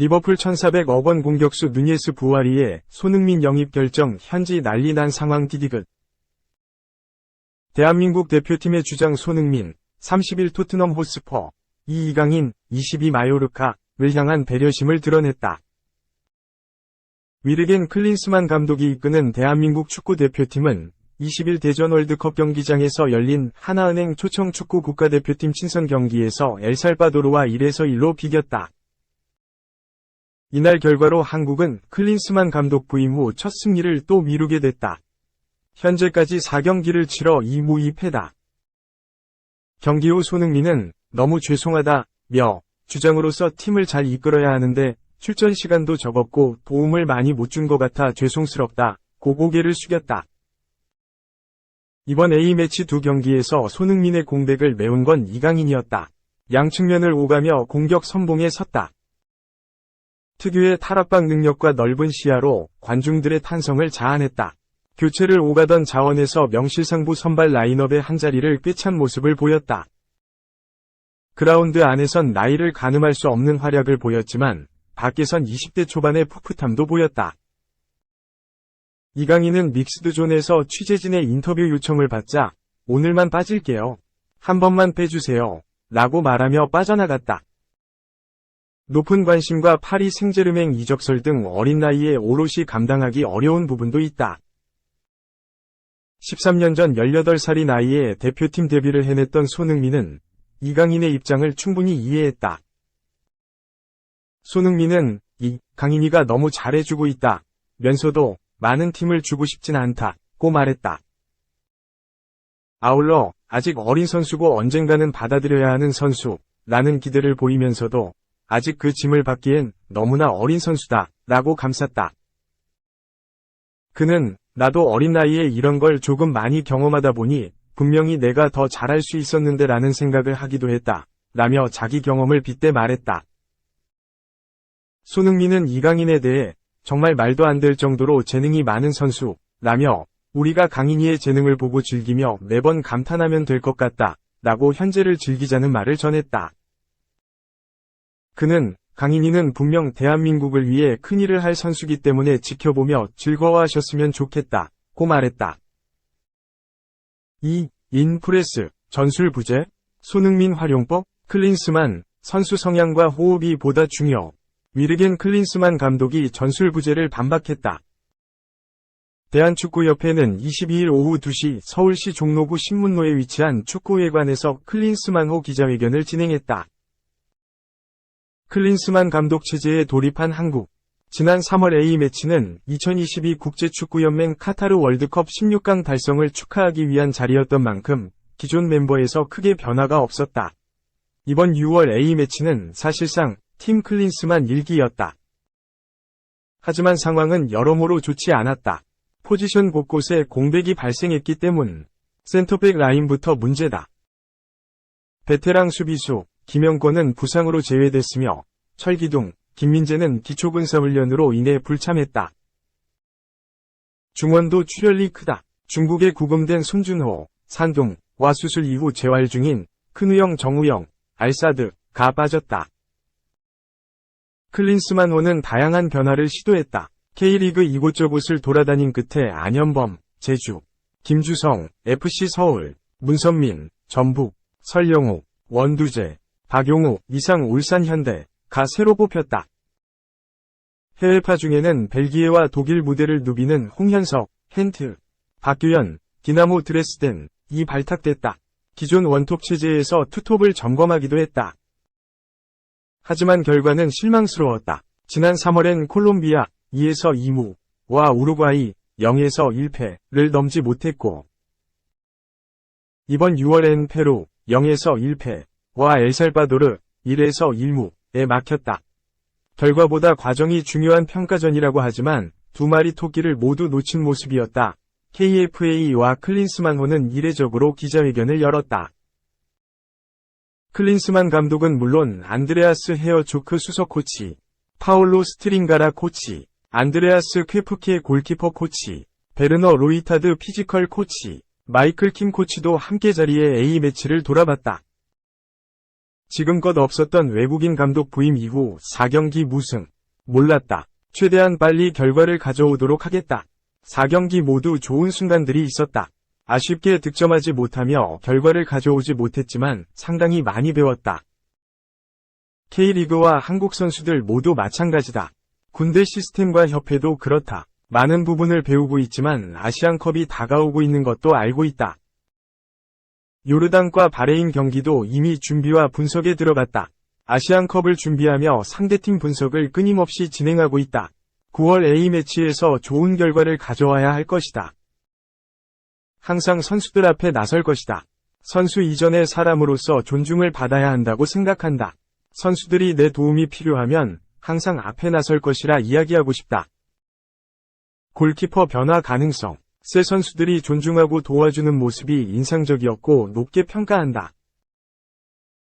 리버풀 1400억 원 공격수 누니에스 부아리의 손흥민 영입 결정 현지 난리 난 상황 디디귿. 대한민국 대표팀의 주장 손흥민, 30일 토트넘 호스퍼, 이 이강인, 22 마요르카를 향한 배려심을 드러냈다. 위르겐 클린스만 감독이 이끄는 대한민국 축구 대표팀은 20일 대전 월드컵 경기장에서 열린 하나은행 초청 축구 국가대표팀 친선 경기에서 엘살바도르와 1에서 1로 비겼다. 이날 결과로 한국은 클린스만 감독 부임 후 첫 승리를 또 미루게 됐다. 현재까지 4경기를 치러 2무 2패다. 경기 후 손흥민은 너무 죄송하다, 며 주장으로서 팀을 잘 이끌어야 하는데 출전 시간도 적었고 도움을 많이 못 준 것 같아 죄송스럽다, 고 고개를 숙였다. 이번 A매치 두 경기에서 손흥민의 공백을 메운 건 이강인이었다. 양측면을 오가며 공격 선봉에 섰다. 특유의 탈압박 능력과 넓은 시야로 관중들의 탄성을 자아냈다. 교체를 오가던 자원에서 명실상부 선발 라인업의 한자리를 꿰찬 모습을 보였다. 그라운드 안에선 나이를 가늠할 수 없는 활약을 보였지만 밖에선 20대 초반의 풋풋함도 보였다. 이강인은 믹스드존에서 취재진의 인터뷰 요청을 받자 오늘만 빠질게요. 한 번만 빼주세요. 라고 말하며 빠져나갔다. 높은 관심과 파리 생제르맹 이적설 등 어린 나이에 오롯이 감당하기 어려운 부분도 있다. 13년 전 18살이 나이에 대표팀 데뷔를 해냈던 손흥민은 이강인의 입장을 충분히 이해했다. 손흥민은 이 강인이가 너무 잘해주고 있다. 면서도 많은 팀을 주고 싶진 않다고 말했다. 아울러 아직 어린 선수고 언젠가는 받아들여야 하는 선수라는 기대를 보이면서도 아직 그 짐을 받기엔 너무나 어린 선수다 라고 감쌌다. 그는 나도 어린 나이에 이런 걸 조금 많이 경험하다 보니 분명히 내가 더 잘할 수 있었는데 라는 생각을 하기도 했다. 라며 자기 경험을 빗대 말했다. 손흥민은 이강인에 대해 정말 말도 안 될 정도로 재능이 많은 선수, 라며 우리가 강인이의 재능을 보고 즐기며 매번 감탄하면 될 것 같다. 라고 현재를 즐기자는 말을 전했다. 그는 강인이는 분명 대한민국을 위해 큰일을 할 선수기 때문에 지켜보며 즐거워하셨으면 좋겠다. 고 말했다. 2. 인프레스, 전술 부재, 손흥민 활용법, 클린스만, 선수 성향과 호흡이 보다 중요. 위르겐 클린스만 감독이 전술 부재를 반박했다. 대한축구협회는 22일 오후 2시 서울시 종로구 신문로에 위치한 축구회관에서 클린스만호 기자회견을 진행했다. 클린스만 감독 체제에 돌입한 한국. 지난 3월 A매치는 2022 국제축구연맹 카타르 월드컵 16강 달성을 축하하기 위한 자리였던 만큼 기존 멤버에서 크게 변화가 없었다. 이번 6월 A매치는 사실상 팀 클린스만 일기였다. 하지만 상황은 여러모로 좋지 않았다. 포지션 곳곳에 공백이 발생했기 때문 센터백 라인부터 문제다. 베테랑 수비수 김영권은 부상으로 제외됐으며 철기둥, 김민재는 기초군사훈련으로 인해 불참했다. 중원도 출혈이 크다. 중국에 구금된 손준호, 산둥 와 수술 이후 재활 중인 큰우영 정우영, 알사드 가 빠졌다. 클린스만호는 다양한 변화를 시도했다. K리그 이곳저곳을 돌아다닌 끝에 안현범, 제주, 김주성, FC 서울, 문선민, 전북, 설영욱, 원두재, 박용우, 이상 울산 현대 가 새로 뽑혔다. 해외파 중에는 벨기에와 독일 무대를 누비는 홍현석, 헨트, 박규현, 디나모 드레스덴 이 발탁됐다. 기존 원톱 체제에서 투톱을 점검하기도 했다. 하지만 결과는 실망스러웠다. 지난 3월엔 콜롬비아 2에서 2무와 우루과이 0에서 1패를 넘지 못했고 이번 6월엔 페루 0에서 1패와 엘살바도르 1에서 1무에 막혔다. 결과보다 과정이 중요한 평가전이라고 하지만 두 마리 토끼를 모두 놓친 모습이었다. KFA와 클린스만호는 이례적으로 기자회견을 열었다. 클린스만 감독은 물론 안드레아스 헤어 조크 수석 코치, 파올로 스트링가라 코치, 안드레아스 쾌프케 골키퍼 코치, 베르너 로이타드 피지컬 코치, 마이클 킴 코치도 함께 자리에 A매치를 돌아봤다. 지금껏 없었던 외국인 감독 부임 이후 4경기 무승. 몰랐다. 최대한 빨리 결과를 가져오도록 하겠다. 4경기 모두 좋은 순간들이 있었다. 아쉽게 득점하지 못하며 결과를 가져오지 못했지만 상당히 많이 배웠다. K리그와 한국 선수들 모두 마찬가지다. 군대 시스템과 협회도 그렇다. 많은 부분을 배우고 있지만 아시안컵이 다가오고 있는 것도 알고 있다. 요르단과 바레인 경기도 이미 준비와 분석에 들어갔다. 아시안컵을 준비하며 상대팀 분석을 끊임없이 진행하고 있다. 9월 A매치에서 좋은 결과를 가져와야 할 것이다. 항상 선수들 앞에 나설 것이다. 선수 이전의 사람으로서 존중을 받아야 한다고 생각한다. 선수들이 내 도움이 필요하면 항상 앞에 나설 것이라 이야기하고 싶다. 골키퍼 변화 가능성. 새 선수들이 존중하고 도와주는 모습이 인상적이었고 높게 평가한다.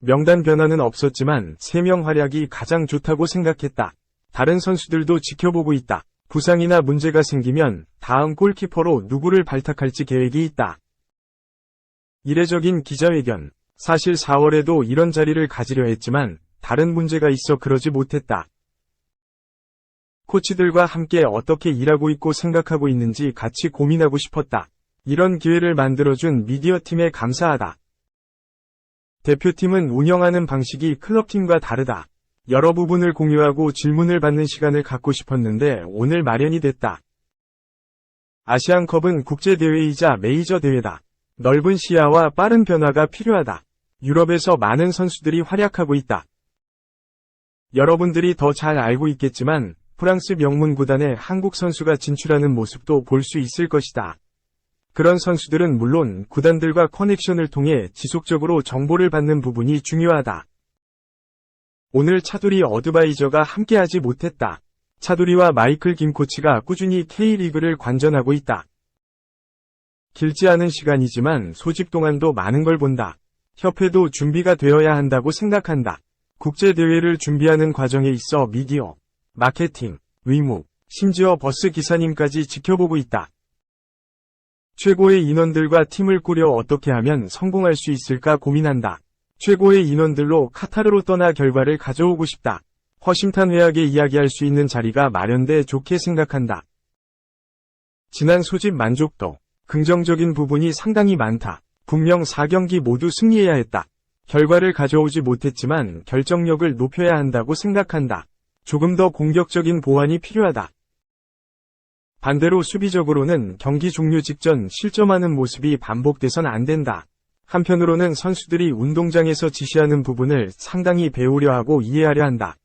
명단 변화는 없었지만 3명 활약이 가장 좋다고 생각했다. 다른 선수들도 지켜보고 있다. 부상이나 문제가 생기면 다음 골키퍼로 누구를 발탁할지 계획이 있다. 이례적인 기자회견. 사실 4월에도 이런 자리를 가지려 했지만 다른 문제가 있어 그러지 못했다. 코치들과 함께 어떻게 일하고 있고 생각하고 있는지 같이 고민하고 싶었다. 이런 기회를 만들어준 미디어팀에 감사하다. 대표팀은 운영하는 방식이 클럽팀과 다르다. 여러 부분을 공유하고 질문을 받는 시간을 갖고 싶었는데 오늘 마련이 됐다. 아시안컵은 국제대회이자 메이저 대회다. 넓은 시야와 빠른 변화가 필요하다. 유럽에서 많은 선수들이 활약하고 있다. 여러분들이 더 잘 알고 있겠지만 프랑스 명문 구단에 한국 선수가 진출하는 모습도 볼 수 있을 것이다. 그런 선수들은 물론 구단들과 커넥션을 통해 지속적으로 정보를 받는 부분이 중요하다. 오늘 차두리 어드바이저가 함께하지 못했다. 차두리와 마이클 김 코치가 꾸준히 K리그를 관전하고 있다. 길지 않은 시간이지만 소집 동안도 많은 걸 본다. 협회도 준비가 되어야 한다고 생각한다. 국제대회를 준비하는 과정에 있어 미디어, 마케팅, 의무, 심지어 버스 기사님까지 지켜보고 있다. 최고의 인원들과 팀을 꾸려 어떻게 하면 성공할 수 있을까 고민한다. 최고의 인원들로 카타르로 떠나 결과를 가져오고 싶다. 허심탄회하게 이야기할 수 있는 자리가 마련돼 좋게 생각한다. 지난 소집 만족도, 긍정적인 부분이 상당히 많다. 분명 4경기 모두 승리해야 했다. 결과를 가져오지 못했지만 결정력을 높여야 한다고 생각한다. 조금 더 공격적인 보완이 필요하다. 반대로 수비적으로는 경기 종료 직전 실점하는 모습이 반복돼선 안 된다. 한편으로는 선수들이 운동장에서 지시하는 부분을 상당히 배우려 하고 이해하려 한다.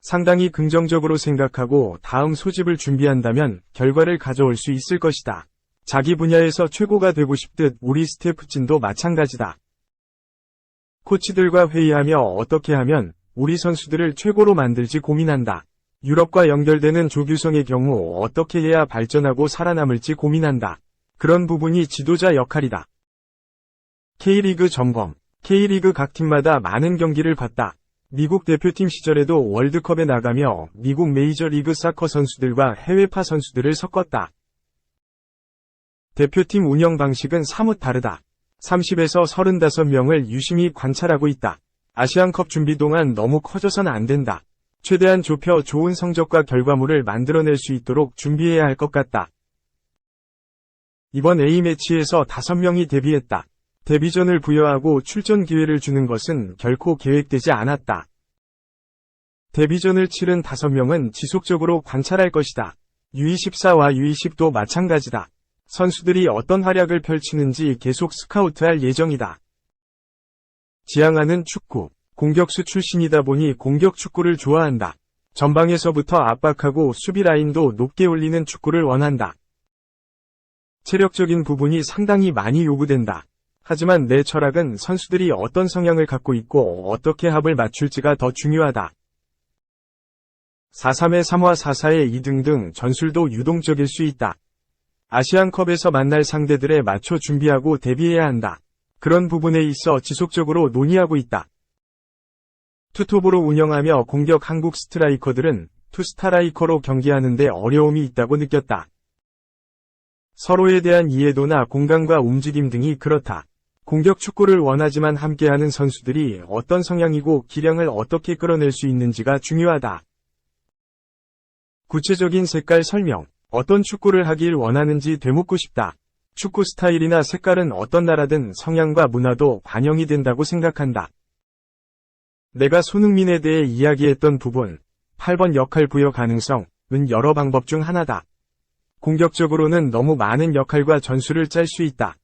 상당히 긍정적으로 생각하고 다음 소집을 준비한다면 결과를 가져올 수 있을 것이다. 자기 분야에서 최고가 되고 싶듯 우리 스태프진도 마찬가지다. 코치들과 회의하며 어떻게 하면 우리 선수들을 최고로 만들지 고민한다. 유럽과 연결되는 조규성의 경우 어떻게 해야 발전하고 살아남을지 고민한다. 그런 부분이 지도자 역할이다. K리그 점검. K리그 각 팀마다 많은 경기를 봤다. 미국 대표팀 시절에도 월드컵에 나가며 미국 메이저리그 사커 선수들과 해외파 선수들을 섞었다. 대표팀 운영 방식은 사뭇 다르다. 30에서 35명을 유심히 관찰하고 있다. 아시안컵 준비 동안 너무 커져선 안 된다. 최대한 좁혀 좋은 성적과 결과물을 만들어낼 수 있도록 준비해야 할 것 같다. 이번 A매치에서 5명이 데뷔했다. 데뷔전을 부여하고 출전 기회를 주는 것은 결코 계획되지 않았다. 데뷔전을 치른 5명은 지속적으로 관찰할 것이다. U24와 U20도 마찬가지다. 선수들이 어떤 활약을 펼치는지 계속 스카우트할 예정이다. 지향하는 축구. 공격수 출신이다 보니 공격 축구를 좋아한다. 전방에서부터 압박하고 수비 라인도 높게 올리는 축구를 원한다. 체력적인 부분이 상당히 많이 요구된다. 하지만 내 철학은 선수들이 어떤 성향을 갖고 있고 어떻게 합을 맞출지가 더 중요하다. 4-3의 3화 4-4의 2등 등 전술도 유동적일 수 있다. 아시안컵에서 만날 상대들에 맞춰 준비하고 대비해야 한다. 그런 부분에 있어 지속적으로 논의하고 있다. 투톱으로 운영하며 공격 한국 스트라이커들은 투스타라이커로 경기하는데 어려움이 있다고 느꼈다. 서로에 대한 이해도나 공간과 움직임 등이 그렇다. 공격 축구를 원하지만 함께하는 선수들이 어떤 성향이고 기량을 어떻게 끌어낼 수 있는지가 중요하다. 구체적인 색깔 설명. 어떤 축구를 하길 원하는지 되묻고 싶다. 축구 스타일이나 색깔은 어떤 나라든 성향과 문화도 반영이 된다고 생각한다. 내가 손흥민에 대해 이야기했던 부분, 8번 역할 부여 가능성은 여러 방법 중 하나다. 공격적으로는 너무 많은 역할과 전술을 짤 수 있다.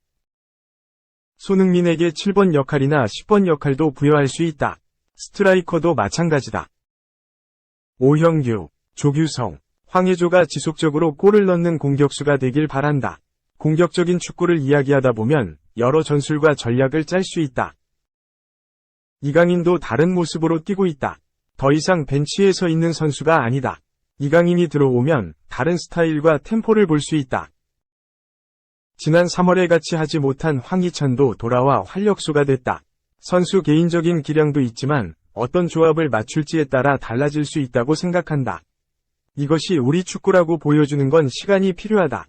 손흥민에게 7번 역할이나 10번 역할도 부여할 수 있다. 스트라이커도 마찬가지다. 오형규, 조규성, 황혜조가 지속적으로 골을 넣는 공격수가 되길 바란다. 공격적인 축구를 이야기하다 보면 여러 전술과 전략을 짤 수 있다. 이강인도 다른 모습으로 뛰고 있다. 더 이상 벤치에 서 있는 선수가 아니다. 이강인이 들어오면 다른 스타일과 템포를 볼 수 있다. 지난 3월에 같이 하지 못한 황희찬도 돌아와 활력소가 됐다. 선수 개인적인 기량도 있지만 어떤 조합을 맞출지에 따라 달라질 수 있다고 생각한다. 이것이 우리 축구라고 보여주는 건 시간이 필요하다.